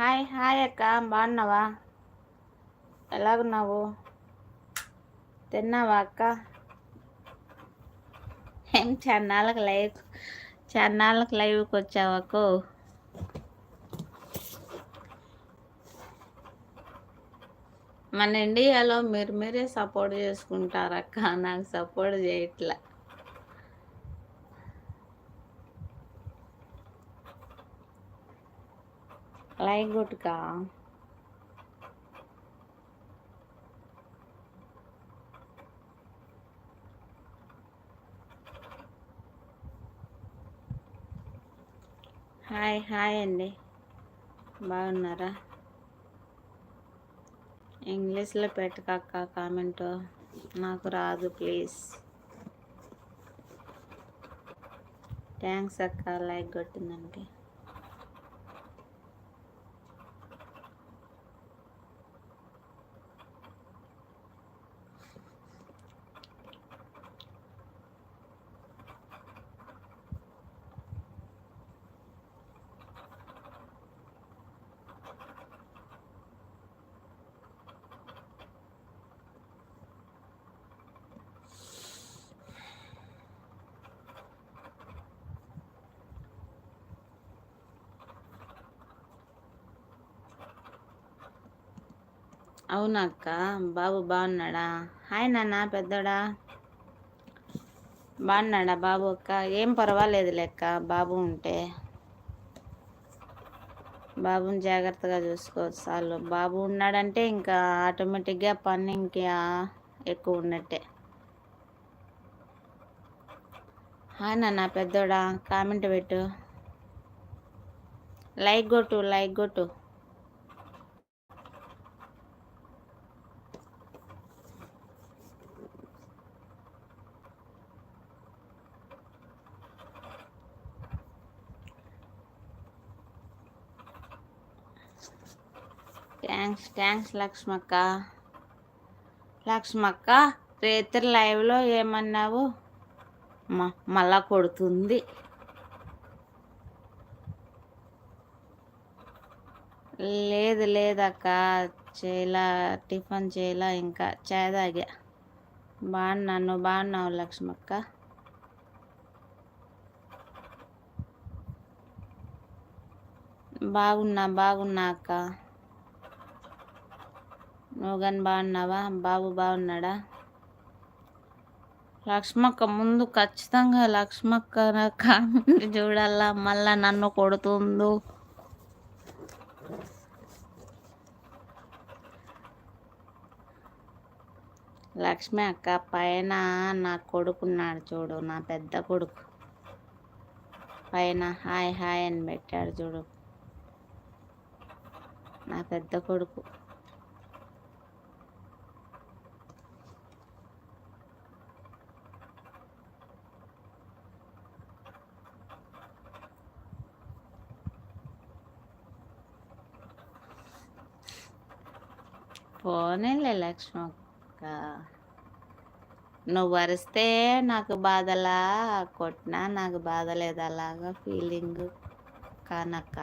Hi hi అక్క. బాగున్నావా? ఎలాగున్నావు? తిన్నావా అక్క? ఏం చన్నాళ్ళకి లైవ్ చన్నాళ్ళకి లైవ్కి వచ్చావాకు మన ఇండియాలో మీరు మీరే సపోర్ట్ చేసుకుంటారక్క నాకు సపోర్ట్ చేయట్లే. లైక్ కొట్టుకా హాయ్ హాయ్ అండి. బాగున్నారా? ఇంగ్లీష్లో పెట్టకక్క కామెంట్. నాకు రాదు ప్లీజ్. థ్యాంక్స్ అక్క లైక్ కొట్టిందంటే. అవునా అక్క బాబు బాగున్నాడా హాయ్ నాన్న పెద్దోడా? బాగున్నాడా బాబు అక్క? ఏం పర్వాలేదు లెక్క బాబు ఉంటే. బాబుని జాగ్రత్తగా చూసుకోవచ్చు చాలు. బాబు ఉన్నాడంటే ఇంకా ఆటోమేటిక్గా పని ఇంకా ఎక్కువ ఉన్నట్టే. హాయ్ నాన్న పెద్దోడా? కామెంట్ పెట్టు. లైక్ కొట్టు లైక్ కొట్టు. థ్యాంక్స్ లక్ష్మక్క లక్ష్మక్క రేత్రి లైవ్లో ఏమన్నావు? మళ్ళా కొడుతుంది. లేదు లేదక్క చేయలా టిఫిన్ చేయలా ఇంకా చాయ్ తాగా. బాగున్నాను బాగున్నావు లక్ష్మక్క బాగున్నా బాగున్నా అక్క. నువ్వు కానీ బాగున్నావా? బాబు బాగున్నాడా? లక్ష్మక్క ముందు ఖచ్చితంగా లక్ష్మక్క కామెంట్ చూడాలా? మళ్ళా నన్ను కొడుతుందో. లక్ష్మి అక్క పైన నా కొడుకున్నాడు చూడు నా పెద్ద కొడుకు. పైన హాయ్ హాయ్ అని పెట్టాడు చూడు. నా పెద్ద కొడుకు. పోనీలే లక్ష్మక్క నువ్వు వరిస్తే నాకు బాధలా కొట్టినా నాకు బాధ లేదు అలాగా ఫీలింగ్ కానక్క.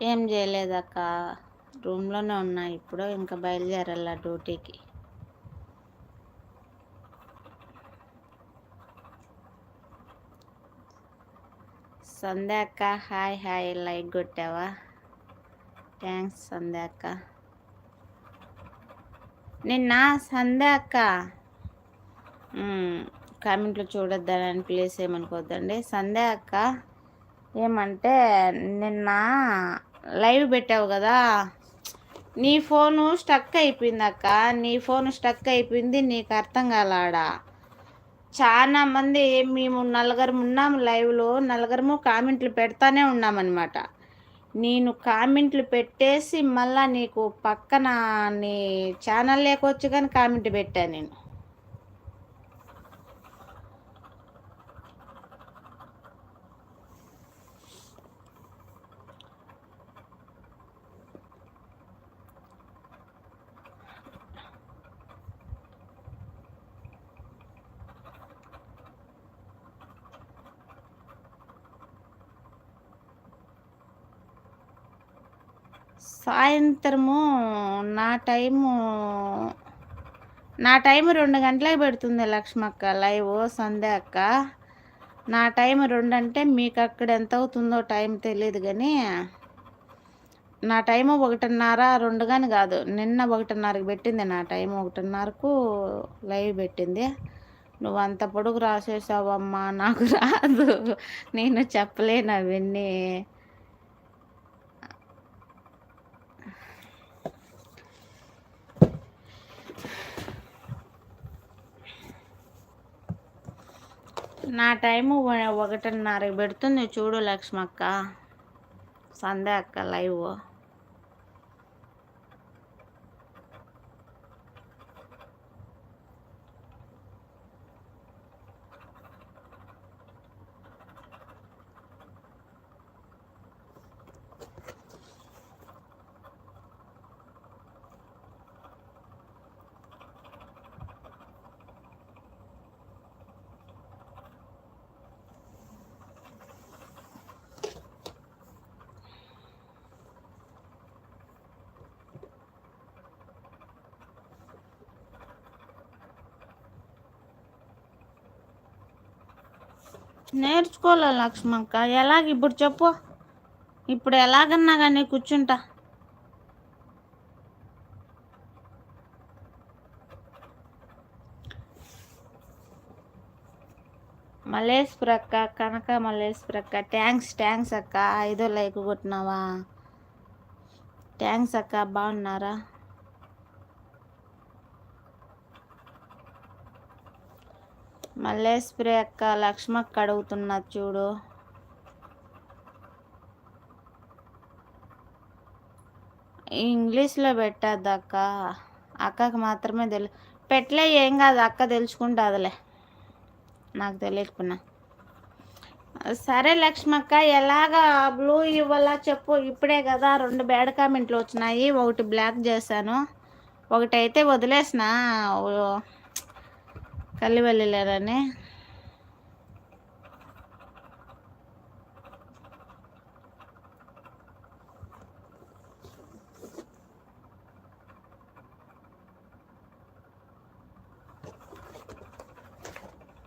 ఏం చేయలేదక్క? రూమ్లోనే ఉన్నా ఇప్పుడు ఇంకా బయలుదేరాల డ్యూటీకి? సంధ్యాక్క హాయ్ హాయ్ లైక్ కొట్టావా? థ్యాంక్స్ సంధ్యాక్క నిన్న సంధ్యాక్క కామెంట్లో చూడొద్దని ప్లేస్ ఏమనుకోవద్దండి. సంధ్య అక్క ఏమంటే నిన్న లైవ్ పెట్టావు కదా నీ ఫోను స్టక్ అయిపోయింది అక్క నీ ఫోన్ స్టక్ అయిపోయింది నీకు అర్థం కాలాడా? చాలా మంది మేము నలుగురు ఉన్నాము లైవ్లో నలుగురము కామెంట్లు పెడతానే ఉన్నామన్నమాట. నేను కామెంట్లు పెట్టేసి మళ్ళా నీకు పక్కన నీ ఛానల్ లేకొచ్చు కానీ కామెంట్ పెట్టాను నేను. సాయంత్రము నా టైము నా టైం రెండు గంటలకు పెడుతుంది లక్ష్మక్క లైవ్ సంధ్య అక్క. నా టైం రెండు అంటే మీకు అక్కడ ఎంత అవుతుందో టైం తెలియదు కానీ నా టైం ఒకటిన్నర రెండు కానీ కాదు. నిన్న ఒకటిన్నరకు పెట్టింది నా టైం ఒకటిన్నరకు లైవ్ పెట్టింది. నువ్వు అంత పొడుగు రాసేసావమ్మా నాకు రాదు. నేను చెప్పలేను అవన్నీ. నా టైము ఒకటిన్నరకి పెడుతుంది చూడు లక్ష్మక్క. సంధ్య అక్క లైవ్. నేర్చుకోలే లక్ష్మక్క? ఎలాగ? ఇప్పుడు చెప్పు. ఇప్పుడు ఎలాగన్నా కానీ కూర్చుంటా. మల్లేశ్వర అక్క కనక మల్లేశ్వర అక్క థ్యాంక్స్ థ్యాంక్స్ అక్క. ఐదో లైక్ కొట్టినావా? థ్యాంక్స్ అక్క బాగున్నారా? మల్లేశ్వరి అక్క లక్ష్మక్క అడుగుతున్నా చూడు. ఇంగ్లీష్లో పెట్టద్దు అక్క. అక్కకి మాత్రమే తెలు పెట్టలే ఏం కాదు అక్క తెలుసుకుంటుందిలే. నాకు తెలియకపోయినా. సరే లక్ష్మక్క ఎలాగా బ్లూ ఇవ్వాలా చెప్పు. ఇప్పుడే కదా రెండు బ్యాడ్ కామెంట్లు వచ్చినాయి. ఒకటి బ్లాక్ చేశాను. ఒకటి అయితే వదిలేసిన కల్లి ఉజ్జ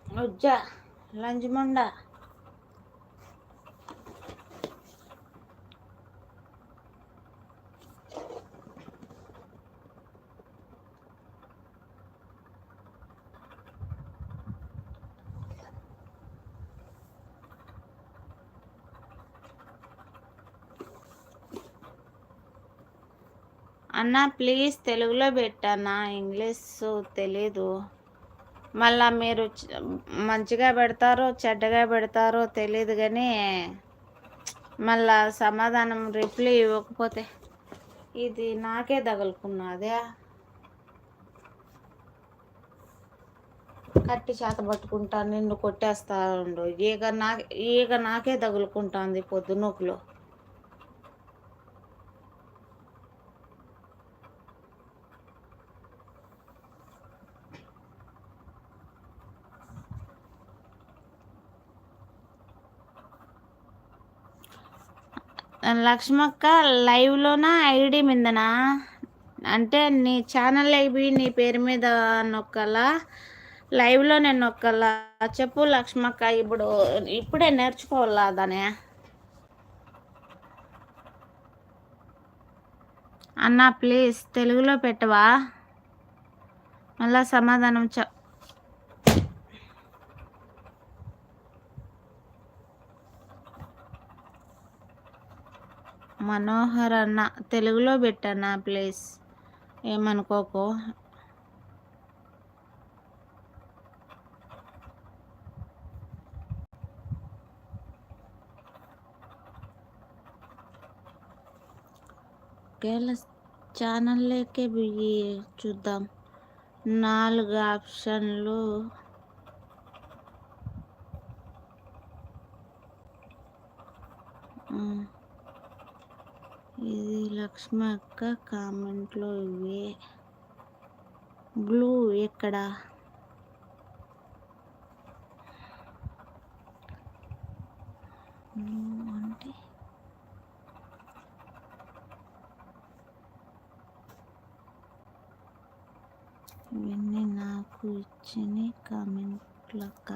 ఉజ్జా లంజమండ అన్న ప్లీజ్ తెలుగులో పెట్టానా ఇంగ్లీష్ తెలీదు. మళ్ళా మీరు మంచిగా పెడతారో చెడ్డగా పెడతారో తెలియదు కానీ మళ్ళా సమాధానం రిప్లై ఇవ్వకపోతే ఇది నాకే తగులుకున్నదే. కట్టి చేత పట్టుకుంటా నిన్ను కొట్టేస్తా ఉండు ఈగ నా ఈగ నాకే తగులుకుంటుంది పొద్దునూకులో. లక్ష్మక్క లైవ్లోనా ఐడి మీదనా? అంటే నీ ఛానల్ అయిపోయి నీ పేరు మీద నొక్కలా? లైవ్లో నేను నొక్కలా? చెప్పు లక్ష్మక్క ఇప్పుడు ఇప్పుడే నేర్చుకోవాలా దానే అన్న ప్లీజ్ తెలుగులో పెట్టవా? మళ్ళా సమాధానం చె మనోహర్ అన్న తెలుగులో పెట్టన్నా ప్లీజ్? ఏమనుకోకు. ఒకేలా ఛానల్లోకే చూద్దాం. నాలుగు ఆప్షన్లు లక్ష్మ అక్క కామెంట్లో ఇవే బ్లూ ఎక్కడ? అంటే? ఇవన్నీ నాకు ఇచ్చిన కామెంట్లక్క